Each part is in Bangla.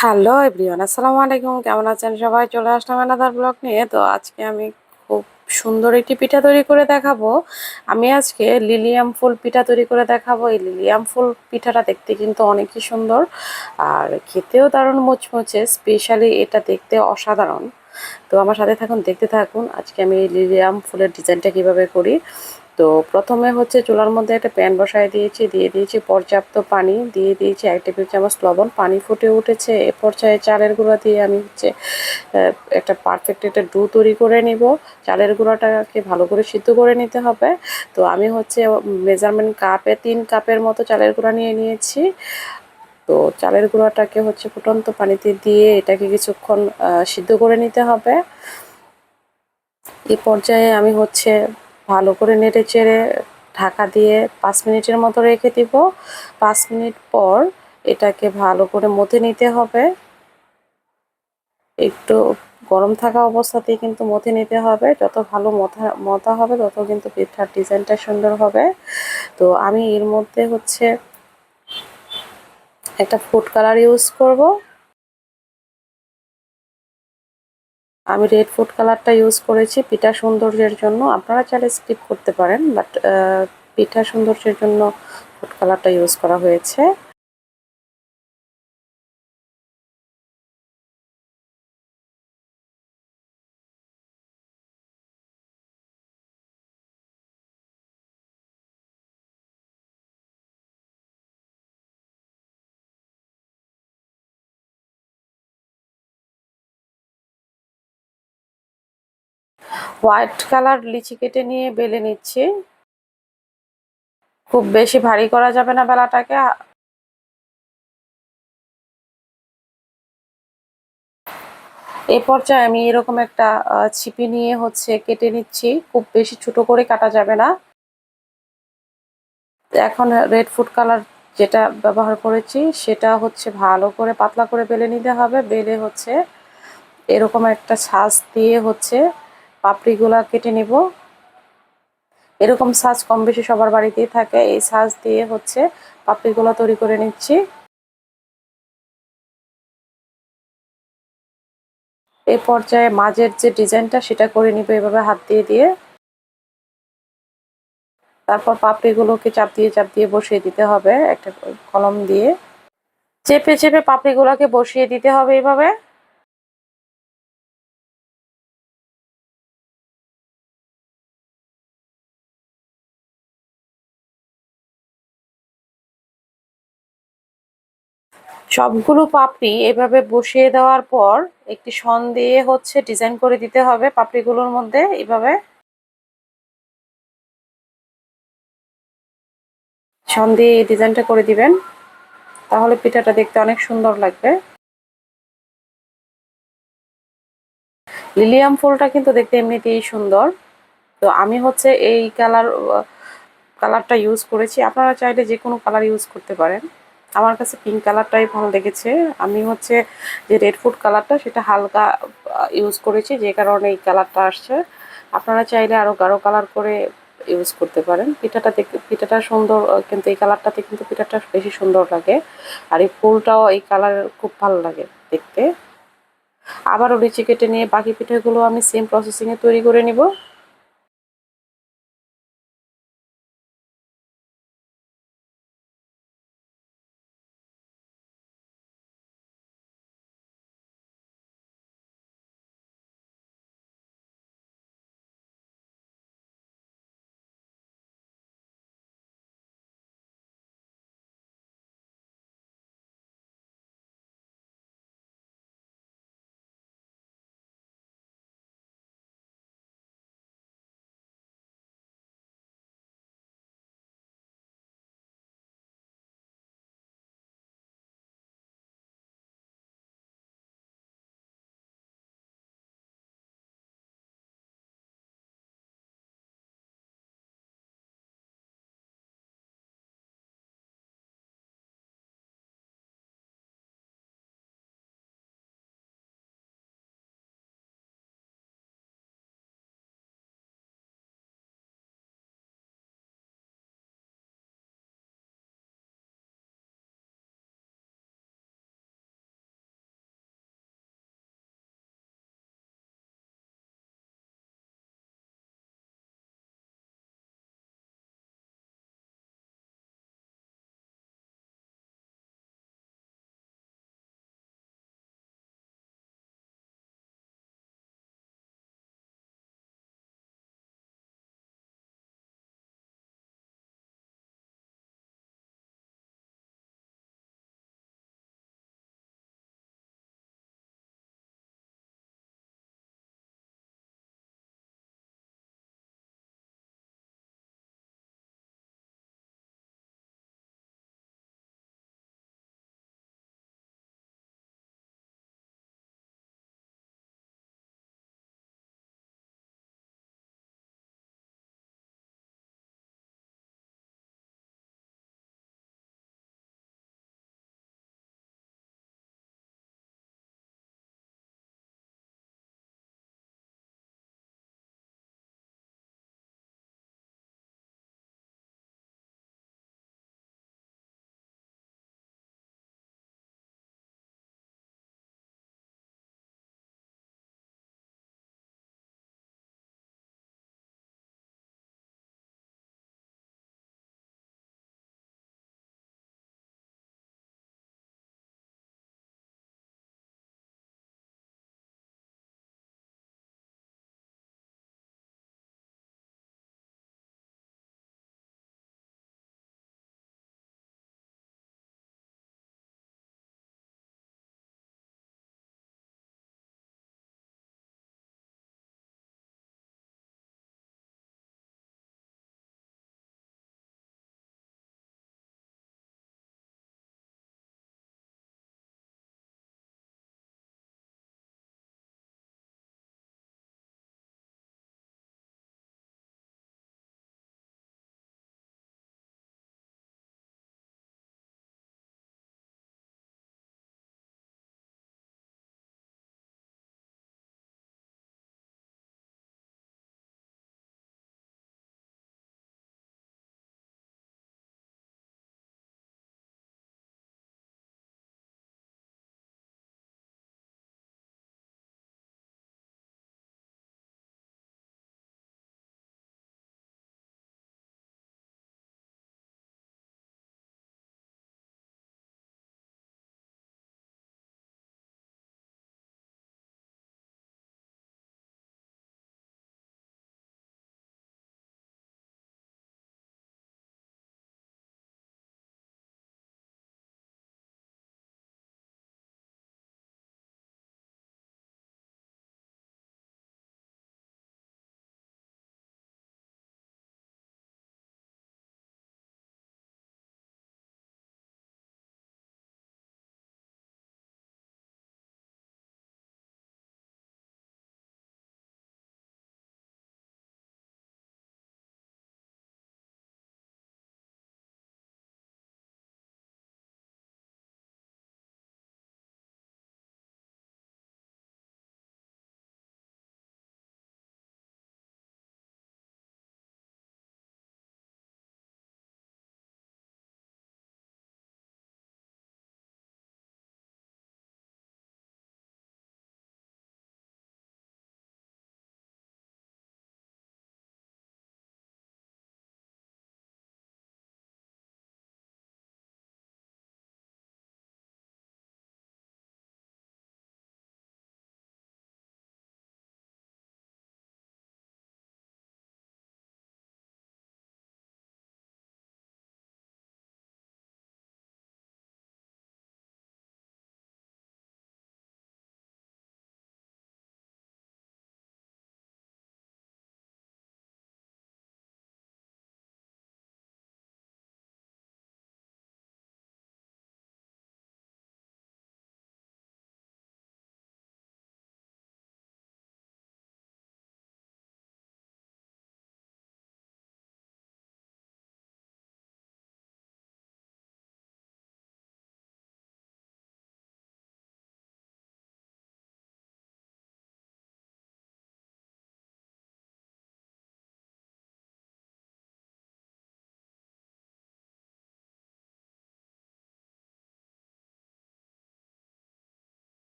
হ্যালো এভরিওয়ান আসসালামু আলাইকুম কেমন আছেন সবাই? চলে আসলাম এনাদার ব্লগ নিয়ে। তো আজকে আমি খুব সুন্দর একটি পিঠা তৈরি করে দেখাবো। আমি আজকে লিলিয়াম ফুল পিঠা তৈরি করে দেখাবো। এই লিলিয়াম ফুল পিঠাটা দেখতে কিন্তু অনেকই সুন্দর আর খেতেও দারুণ মুচমুচে স্পেশালি এটা দেখতে অসাধারণ। তো আমার সাথে থাকুন, দেখতে থাকুন। আজকে আমি লিলিয়াম ফুলের ডিজাইনটা কীভাবে করি। তো প্রথমে হচ্ছে চুলার মধ্যে একটা প্যান বসায় দিয়েছি, দিয়ে দিয়েছি পর্যাপ্ত পানি, দিয়ে দিয়েছি এক টেবিল চামচ লবণ, পানি ফুটে উঠেছে। এ পর্যায়ে চালের গুঁড়া দিয়ে আমি হচ্ছে একটা পারফেক্ট একটা ডু তৈরি করে নিব। চালের গুঁড়াটাকে ভালো করে সিদ্ধ করে নিতে হবে। তো আমি হচ্ছে মেজারমেন্ট কাপে তিন কাপের মতো চালের গুঁড়া নিয়ে নিয়েছি। তো চালের গুঁড়াটাকে হচ্ছে ফুটন্ত পানিতে দিয়ে এটাকে কিছুক্ষণ সিদ্ধ করে নিতে হবে। এই পর্যায়ে আমি হচ্ছে ভালো করে নেড়ে চেড়ে ঢাকা দিয়ে পাঁচ মিনিটের মতো রেখে দিব। পাঁচ মিনিট পর এটাকে ভালো করে মথে নিতে হবে। একটু গরম থাকা অবস্থাতেই কিন্তু মথে নিতে হবে। যত ভালো মথা মথা হবে, তত কিন্তু পিঠার ডিজাইনটা সুন্দর হবে। তো আমি এর মধ্যে হচ্ছে একটা ফুড কালার ইউজ করব। আমি রেড ফুড কালারটা ইউজ করেছি পিঠা সৌন্দর্যের জন্য। আপনারা চাইলে স্কিপ করতে পারেন বাট পিঠা সৌন্দর্যের জন্য ফুড কালারটা ইউজ করা হয়েছে। হোয়াইট কালার লিচি কেটে নিয়ে বেলে নিচ্ছি। খুব বেশি ভারী করা যাবে না বেলাটাকে। এই পর্যায়ে আমি এরকম একটা ছিপি নিয়ে হচ্ছে কেটে নিচ্ছি। খুব বেশি ছোট করে কাটা যাবে না। এখন রেড ফুড কালার যেটা ব্যবহার করেছি, সেটা হচ্ছে ভালো করে পাতলা করে বেলে নিতে হবে। বেলে হচ্ছে এরকম একটা ছাঁচ দিয়ে হচ্ছে পাপড়িগুলা কেটে নিব। এরকম সাজ কম বেশি সবার বাড়িতেই থাকে। এই সাজ দিয়ে হচ্ছে পাপড়িগুলো তৈরি করে নিচ্ছি। এই পর্যায়ে মাঝের যে ডিজাইনটা সেটা করে নিবে এভাবে হাত দিয়ে দিয়ে। তারপর পাপড়িগুলোকে চাপ দিয়ে চাপ দিয়ে বসিয়ে দিতে হবে। একটা কলম দিয়ে। চেপে চেপে পাপড়িগুলোকে বসিয়ে দিতে হবে এভাবে। সবগুলো পাপড়ি এভাবে বসিয়ে দেওয়ার পর একটি সন দিয়ে হচ্ছে ডিজাইন করে দিতে হবে পাপড়িগুলোর মধ্যে এভাবে। সন দিয়ে ডিজাইনটা করে দিবেন, তাহলে পিঠাটা দেখতে অনেক সুন্দর লাগবে। লিলিয়াম ফুলটা কিন্তু দেখতে এমনিতেই সুন্দর। তো আমি হচ্ছে এই কালার, কালারটা ইউজ করেছি। আপনারা চাইলে যে কোনো কালার ইউজ করতে পারেন। আমার কাছে পিঙ্ক কালারটাই ভালো লেগেছে। আমি হচ্ছে যে রেড ফুড কালারটা সেটা হালকা ইউজ করেছি, যে কারণে এই কালারটা আসছে। আপনারা চাইলে আরও গাঢ় কালার করে ইউজ করতে পারেন। পিঠাটা পিঠাটা সুন্দর কিন্তু এই কালারটাতে কিন্তু পিঠাটা বেশি সুন্দর লাগে। আর এই ফুলটাও এই কালার খুব ভালো লাগে দেখতে। আবারও লিচি কেটে নিয়ে বাকি পিঠাগুলো আমি সেম প্রসেসিংয়ে তৈরি করে নিব।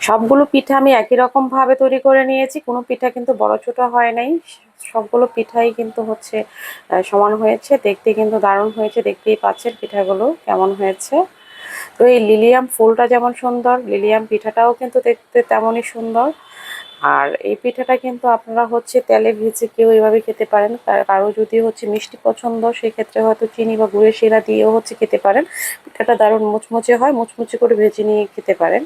সবগুলো পিঠা আমি একই রকম ভাবে তৈরি করে নিয়েছি। কোনো পিঠা কিন্তু বড় ছোট হয় নাই। সবগুলো পিঠাই কিন্তু হচ্ছে সমান হয়েছে। দেখতে কিন্তু দারুণ হয়েছে। দেখতেই পাচ্ছেন পিঠাগুলো কেমন হয়েছে। তো এই লিলিয়াম ফুলটা যেমন সুন্দর, লিলিয়াম পিঠাটাও কিন্তু দেখতে তেমনই সুন্দর। আর এই পিঠাটা কিন্তু আপনারা হচ্ছে তেলে ভেজে কেউ এভাবে খেতে পারেন। কার- যদি হচ্ছে মিষ্টি পছন্দ, সেক্ষেত্রে হয়তো চিনি বা গুড়ের শিরা দিয়েও হচ্ছে খেতে পারেন। পিঠাটা দারুণ মুচমুচে হয়। মুচমুচে করে ভেজে নিয়ে খেতে পারেন।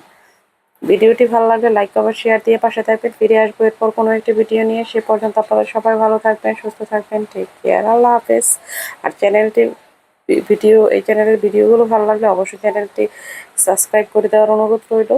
ভিডিওটি ভালো লাগলে লাইক কমেন্ট শেয়ার দিয়ে পাশে থাকবেন। ফিরে আসব এরপর কোনো একটি ভিডিও নিয়ে। সে পর্যন্ত আপনারা সবাই ভালো থাকবেন, সুস্থ থাকবেন। ঠিক কেয়ার আল্লাহ হাফেজ। আর চ্যানেলটি ভিডিও এই চ্যানেলের ভিডিওগুলো ভালো লাগলে অবশ্যই চ্যানেলটি সাবস্ক্রাইব করে দেওয়ার অনুরোধ রইল।